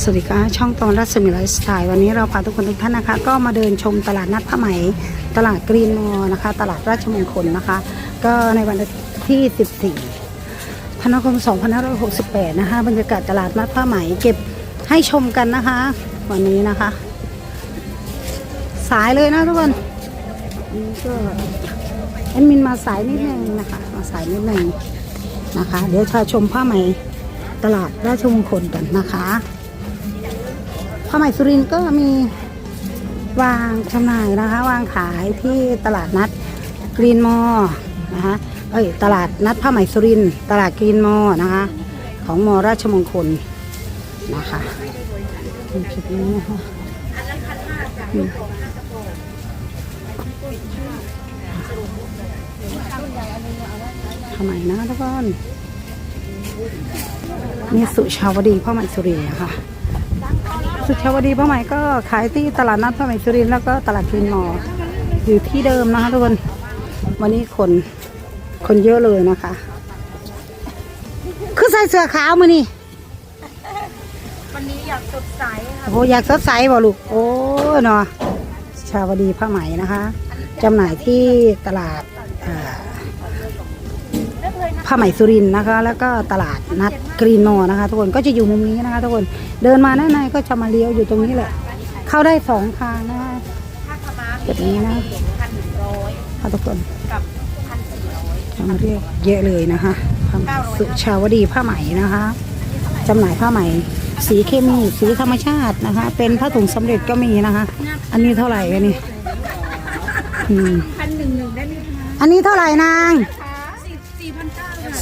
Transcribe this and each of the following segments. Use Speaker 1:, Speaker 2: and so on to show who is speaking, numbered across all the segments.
Speaker 1: สวัสดีค่ะช่องตอนรัศมีไลฟ์สไตล์วันนี้เราพาทุกคนทุกท่านนะคะ ก็มาเดินชมตลาดนัดผ้าไหม ตลาดกรีนมอลนะคะ ตลาดราชมงคลนะคะ ก็ในวันที่ 14ธันวาคม2568 นะคะ บรรยากาศตลาดนัดผ้าไหมเก็บให้ชมกันนะคะ วันนี้นะคะ สายเลยนะทุกคนนี่ก็แอดมินมาสายนิดนึงนะคะ มาสายนิดนึงนะคะ เดี๋ยวพาชมผ้าไหมตลาดราชมงคลกันนะคะ ผ้าไหมสุรินก็มีวางจำหน่ายนะคะ วางขายที่ตลาดนัดกรีนมอนะคะเอ้ยตลาดนัดผ้าไหมสุรินตลาดกรีนมอนะคะ ของมอราชมงคลนะคะจุดนี้นะคะอืมผ้าไมนะทุกคนนี่สุชาวดีผ้าไหม่สุรินทร์นะคะ สุชาวดีผ้าไหมก็ขายที่ตลาดนัดผ้าไหมสุรินทร์แล้วก็ตลาดกรีนมอลล์อยู่ที่เดิมนะคะทุกคนวันนี้คนคนเยอะเลยนะคะ คือใส่เสื้อขาวมานี่
Speaker 2: วันนี้อยากสดใสค่ะ
Speaker 1: โอ้โหอยากสดใสบ่ลูกโอ้เนาะชาวดีผ้าไหมนะคะจำหน่ายที่ตลาดอ่า ผ้าไหมสุรินนะคะ แล้วก็ตลาดนัดกรีนมอนะคะ ทุกคนก็จะอยู่มุมนี้นะคะ ทุกคนเดินมาด้านในก็จะมาเลี้ยวอยู่ตรงนี้แหละ เข้าได้สองทางนะคะ
Speaker 2: ถ้า
Speaker 1: แบบนี้นะ
Speaker 2: พันหนึ่งร้อย
Speaker 1: ค่ะทุกคน
Speaker 2: กับพันสี่ร้อย
Speaker 1: จะมาเรียกเยอะเลยนะคะผ้าไหมสุชาวดีผ้าไหมนะคะจำหน่ายผ้าไหมสีเคมีสีธรรมชาตินะคะ เป็นผ้าถุงสำเร็จก็มีนะคะ อันนี้เท่าไหร่กันนี่
Speaker 2: พันหนึ่งหนึ่งได้ไหมคะ
Speaker 1: อันนี้เท่าไหร่นาง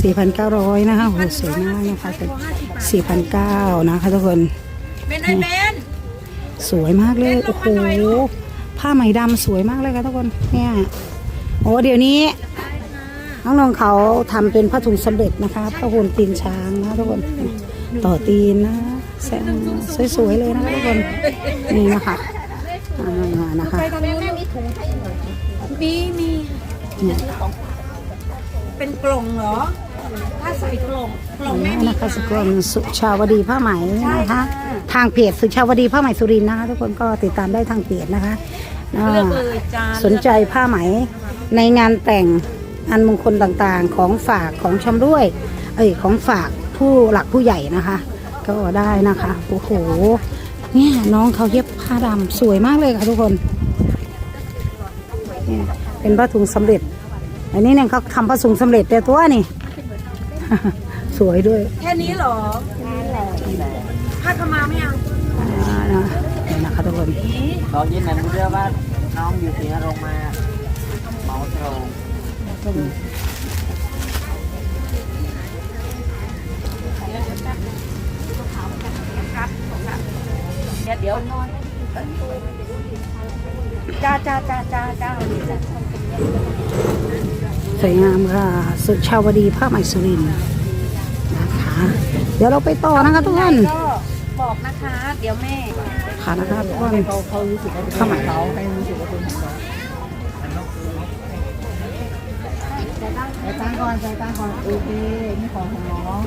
Speaker 2: สี่สี่พันเก้าค่ะ
Speaker 1: สี่พันเก้าร้อยนะคะโหสวยมากนะคะเป็นสี่พันเก้านะคะทุกคน
Speaker 2: เป็นไอเบน
Speaker 1: สวยมากเลย โอ้โห ผ้าไหมดำสวยมากเลยค่ะทุกคน เนี่ย โอ้เดี๋ยวนี้น้องๆเขาทำเป็นผ้าถุงสำเร็จนะคะผ้าห่มตีนช้างนะทุกคน ต่อตีนนะแสงสวยๆเลยนะคะทุกคน นี่นะคะอ่านะคะ
Speaker 2: ไปตอนนี้แม่มีถุงให้หนูมีมี
Speaker 1: เนี่ย
Speaker 2: เป็นกล่องเหรอ ถ้าใส่กล่องกล่องแม่มี
Speaker 1: นะคะสกุลสุชาวดีผ้าไหมนะคะทางเพจสุชาวดีผ้าไหมสุรินทร์นะคะทุกคนก็ติดตามได้ทางเพจนะคะอ่า
Speaker 2: เลือกเลยจ้า
Speaker 1: สนใจผ้าไหมในงานแต่งอันมงคลต่างๆ ของฝากของชำร่วย เอ้ยของฝากผู้หลักผู้ใหญ่นะคะ ก็ได้นะคะโอ้โหเนี่ยน้องเขาเย็บผ้าดำสวยมากเลยค่ะทุกคนเนี่ยเป็นผ้าถุงสำเร็จ อันนี้เนี่ยเขาทำผ้าถุงสำเร็จแต่ตัวนี่ สวยด้วย
Speaker 2: แค่นี้เหรอผ้าขม้าไม่เอา
Speaker 1: อ่านะนี่นะคะทุกคน
Speaker 3: ตอนเย็นนั้นรู้เรื่องว่าน้องอยู่ที่โรงมาเมาตรง
Speaker 2: เดี๋ยวเดี๋ยวนอนจ้าจ้าจ้าจ้าจ้า
Speaker 1: ส วยงามค่ะ สุชาวดีผ้าไหมสุรินทร์นะคะ เดี๋ยวเราไปต่อนะคะทุกคน
Speaker 2: ก็บอกนะคะ เดี๋ยวแม่
Speaker 1: ค่ะนะคะทุกคน
Speaker 3: เขาเขารู้สึกว่าเป็น
Speaker 1: ผ้าไหม
Speaker 3: เขาให้รู้สึกว่าเป็นเขาใส่ตังค์ก่อนใส่ตังค์ก่อนโอเคนี่ของของน้อง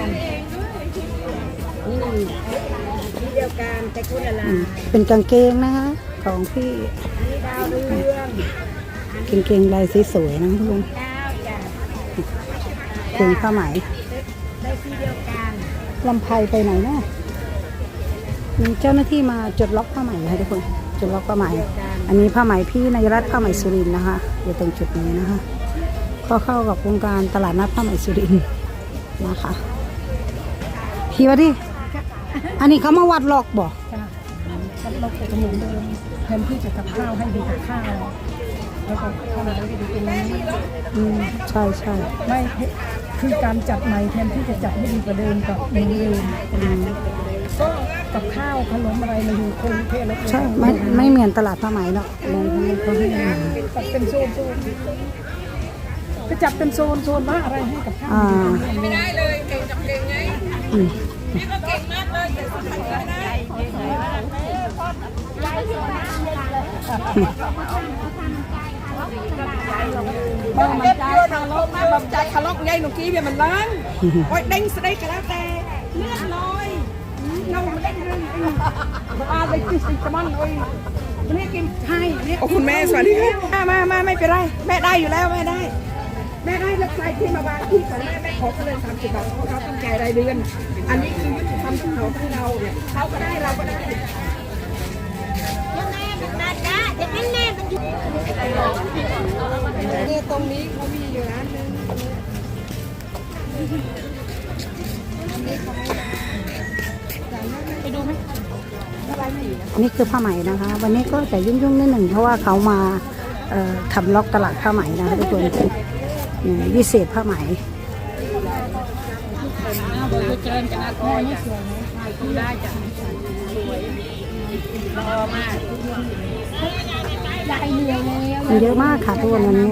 Speaker 2: กันอืมที่เดียวกันแต่คุณอะไร
Speaker 1: อืมเป็นกางเกงนะคะ ของพี่
Speaker 2: นี่ดาวเรือง
Speaker 1: กางเกงลายสวยๆนะทุกคน
Speaker 2: ดาวจ้า
Speaker 1: เกงผ้าไหม
Speaker 2: ได้ที่เดียวกัน
Speaker 1: ลำไพไปไหนเนาะมีเจ้าหน้าที่มาจดล็อกผ้าไหมค่ะทุกคนจดล็อกผ้าไหมอันนี้ผ้าไหมพี่นายรัตน์ผ้าไหมสุรินนะคะ อยู่ตรงจุดนี้นะคะ ก็เข้ากับโครงการตลาดนัดผ้าไหมสุรินนะคะ พี่วะดิ อันนี้เขามาวัดล็อกบ่
Speaker 4: เราเก็บขนมเดิมแทนที่จะกับข้าวให้ดูกับข้าวแล้วก็ข้าวแล้วก็ดูตรงนี้
Speaker 1: อืมใช่ใช่
Speaker 4: ไม่คือการจัดใหม่แทนที่จะจัดให้ดีกว่าเดิมกับเหมือนเดิม
Speaker 1: อืม
Speaker 4: ก็กับข้าวขนมอะไรมาอยู่คงเทแล้ว
Speaker 1: ใช่ไม่ไม่เหมือนตลาดผ้าไหมเนาะเลยเขาให้มา
Speaker 4: ตัดเป็นโซนโซนไปจับเป็นโซนโซนบ้างอะไรให้กับข้าว
Speaker 1: อ่า
Speaker 2: ไม่ได้เลยเก่งจังเก่งไง
Speaker 1: อืม
Speaker 2: พี่ก็เก่งมากเลยแต่สุดท้ายไม่ได้
Speaker 4: บ้าง
Speaker 2: เก็บโยนเอาลงมาแบบใจทะเลาะไงหนูกี้เบียมันล้างโอ้ยเด้งสไลด์ก็แล้วแต่เลือดน้อยเงามันเด้งเรื่องอาเลยกินสิมันโอ้ยนี่กินให้เนี่ยโอ้คุณแม่สวัสดีค่ะมามาไม่เป็นไรแม่ได้อยู่แล้วแม่ได้ แม่ได้แล้วใครที่มาวางที่ของแม่แม่ขอเขาเลยสามสิบบาทเพราะเขาต้องจ่ายรายเดือน อันนี้คือยุติธรรมของเขาที่เราเนี่ยเขาก็ได้เราก็ได้เนี่ยตรงนี้เขามีอยู่ร้านหนึง
Speaker 1: อันนี้คือผ้าไหมนะคะ วันนี้ก็จะยุ่งๆนิดหนึ่งเพราะว่าเขามาทำล็อกตลาดผ้าไหมนะคะทุกคน วิเศษผ้าไหมมันเยอะมากค่ะทุกคนวันนี้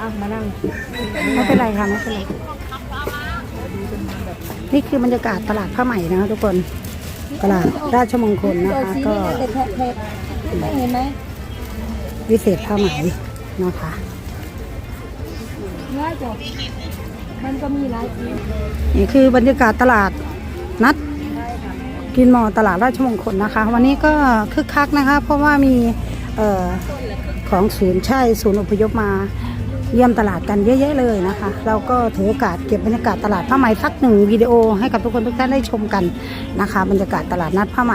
Speaker 2: อะมานั่ง
Speaker 1: ไม่เป็นไรค่ะไม่เป็นไร นี่คือบรรยากาศตลาดผ้าไหมนะคะทุกคนตลาดราชมงคลนะคะ ก็
Speaker 2: ไม่เห็นไหม
Speaker 1: วิเศษผ้าไหมนะคะ
Speaker 2: ง่ายจบมันก็มีหลายสี
Speaker 1: นี่คือบรรยากาศตลาดนัดกินมอตลาดราชมงคลนะคะ วันนี้ก็คึกคักนะคะ เพราะว่ามีเอ่อของศูนย์ใช่ศูนย์อพยพมา เยี่ยมตลาดกันเยอะๆเลยนะคะ เราก็ถือโอกาสเก็บบรรยากาศตลาดผ้าไหมทักหนึ่งวิดีโอให้กับทุกคนทุกท่านได้ชมกันนะคะ บรรยากาศตลาดนัดผ้าไหม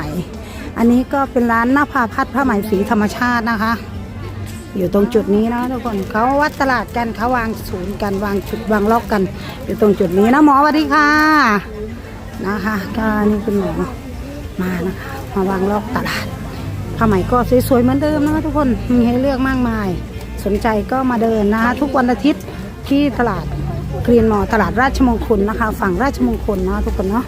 Speaker 1: อันนี้ก็เป็นร้านหน้าพาพัดผ้าไหมสีธรรมชาตินะคะ อยู่ตรงจุดนี้นะทุกคนเขาวัดตลาดกันเขาวางศูนย์กันวางจุดวางล็อกกัน อยู่ตรงจุดนี้นะหมอสวัสดีค่ะนะคะก็นี่คุณหมอมานะคะมาวางล็อกตลาดผ้าไหมก็สวยๆเหมือนเดิมนะคะทุกคนมีให้เลือกมากมาย สนใจก็มาเดินนะคะทุกวันอาทิตย์ที่ตลาดกรีนมอลตลาดราชมงคลนะคะ ฝั่งราชมงคลนะทุกคนเนาะ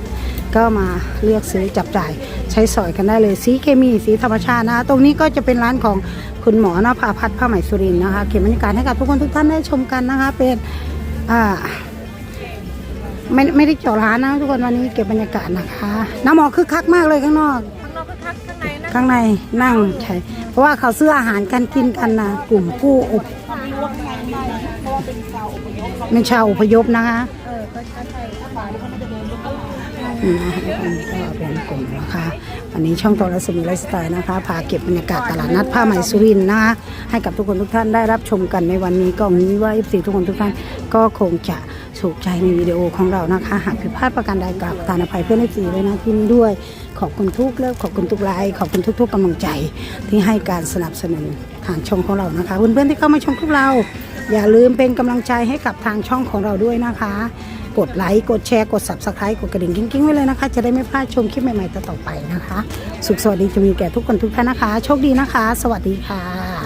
Speaker 1: ก็มาเลือกซื้อจับจ่ายใช้สอยกันได้เลยสีเคมีสีธรรมชาตินะคะตรงนี้ก็จะเป็นร้านของคุณหมอนภาพัฒน์ผ้าไหมสุรินทร์นะคะเก็บบรรยากาศให้กับทุกคนทุกท่านได้ชมกันนะคะเป็นอ่าไม่ไม่ได้เจาะร้านนะทุกคนวันนี้เก็บบรรยากาศนะคะ น้ำหมอกคึกคักมากเลยข้างนอก
Speaker 2: ข้างนอกก็ทัก ข้างในนั่
Speaker 1: งใช่เพราะว่าเขาซื้ออาหารกันกินกันนะกลุ่มผู้อบเป็นชาวอพยพนะคะอืมนะคะก็เป็นกลุ่มนะคะวันนี้ช่องโทรศัพท์ไลฟ์สไตล์นะคะพาเก็บบรรยากาศตลาดนัดผ้าไหมสุรินนะคะให้กับทุกคนทุกท่านได้รับชมกันในวันนี้ก็หวังว่า f อทุกคนทุกท่านก็คงจะ ถูกใจในวิดีโอของเรานะคะ หากผิดพลาดประการใดกราบประทานอภัยเพื่อนเอฟซีไว้นะที่นี้ด้วย ขอบคุณทุกเลิฟขอบคุณทุกไลค์ขอบคุณทุก ๆกำลังใจที่ให้การสนับสนุนทางช่องของเรานะคะเพื่อนๆที่เข้ามาชมพวกเรา อย่าลืมเป็นกำลังใจให้กับทางช่องของเราด้วยนะคะ กดไลค์กดแชร์กด subscribe กดกระดิ่งกิ้งๆไว้เลยนะคะ จะได้ไม่พลาดชมคลิปใหม่ๆต่อไปนะคะ สุขสวัสดีจะมีแก่ทุกคนทุกท่านนะคะ โชคดีนะคะ สวัสดีค่ะ